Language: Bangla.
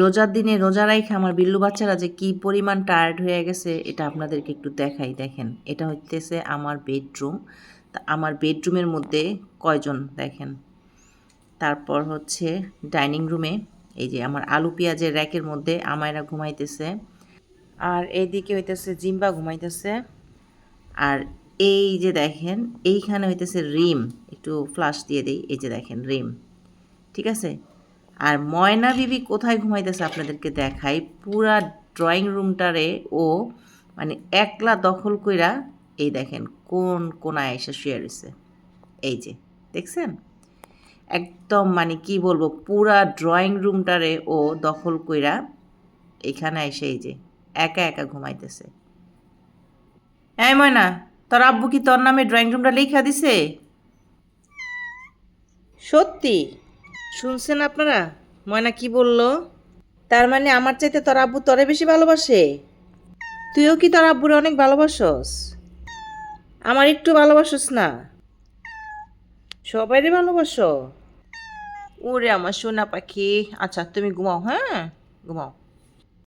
রোজার দিনে রোজা রাইখে আমার বিল্লু বাচ্চারা যে কি পরিমাণ টায়ার্ড হয়ে গেছে, এটা আপনাদেরকে একটু দেখাই, দেখেন। এটা হইতেছে আমার বেডরুম তা আমার বেডরুমের মধ্যে কয়জন, দেখেন। তারপর হচ্ছে ডাইনিং রুমে এই যে আমার আলু পেঁয়াজের র্যাকের মধ্যে আমায়রা ঘুমাইতেছে। আর এইদিকে হইতেছে জিম্বা ঘুমাইতেছে। আর এই যে দেখেন, এইখানে হইতেছে রিম। একটু ফ্লাশ দিয়ে দিই, এই যে দেখেন রিম। ঠিক আছে? আর ময়না বিবি কোথায় ঘুমাইতেছে আপনাদেরকে দেখাই। পুরা ড্রয়িং রুমটারে ও মানে একলা দখল কইরা এই দেখেন কোন কোনায় এসে শুয়ে রয়েছে এই যে, দেখছেন? একদম মানে কি বলব, পুরা ড্রয়িং রুমটারে ও দখল কইরা এখানে এসে এই যে একা একা ঘুমাইতেছে। এই ময়না, তোর আব্বু কি তোর নামে ড্রয়িং রুমটা লেখা দিছে? সত্যি? শুনছেন আপনারা? ময়না কি বলল? তার মানে আমার চাইতে তোর আব্বু তরে বেশি ভালোবাসে? তুইও কি তোর আব্বুরে অনেক ভালোবাসস? আমার একটু ভালোবাসস না। সবাইরে ভালোবাসো? ওরে আমার সোনা পাখি। আচ্ছা তুমি ঘুমাও হ্যাঁ? ঘুমাও।